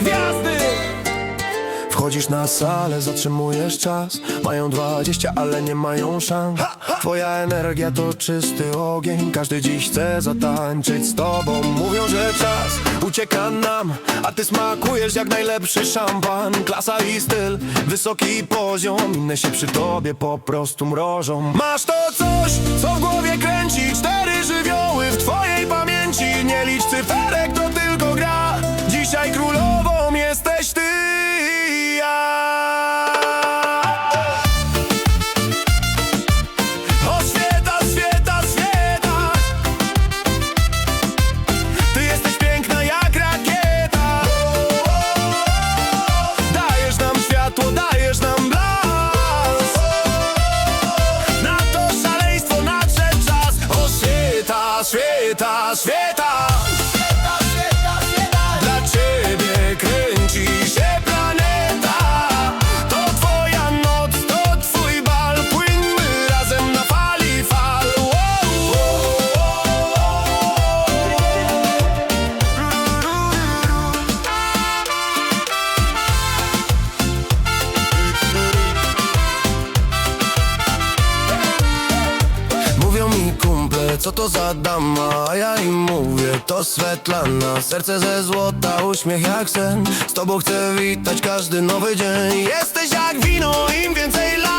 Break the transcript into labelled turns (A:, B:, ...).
A: gwiazdy.
B: Wchodzisz na salę, zatrzymujesz czas. Mają dwadzieścia, ale nie mają szans. Twoja energia to czysty ogień. Każdy dziś chce zatańczyć z tobą. Mówią, że czas ucieka nam A ty smakujesz jak najlepszy szampan. Klasa i styl, wysoki poziom. Inne się przy tobie po prostu mrożą. Masz to coś, co w głowie kręci. Cztery żywioły w twojej pamięci конца света co to za dama? A ja im mówię, to Svetlana Serce ze złota, uśmiech jak sen. Z tobą chcę witać każdy nowy dzień. Jesteś jak wino, im więcej lat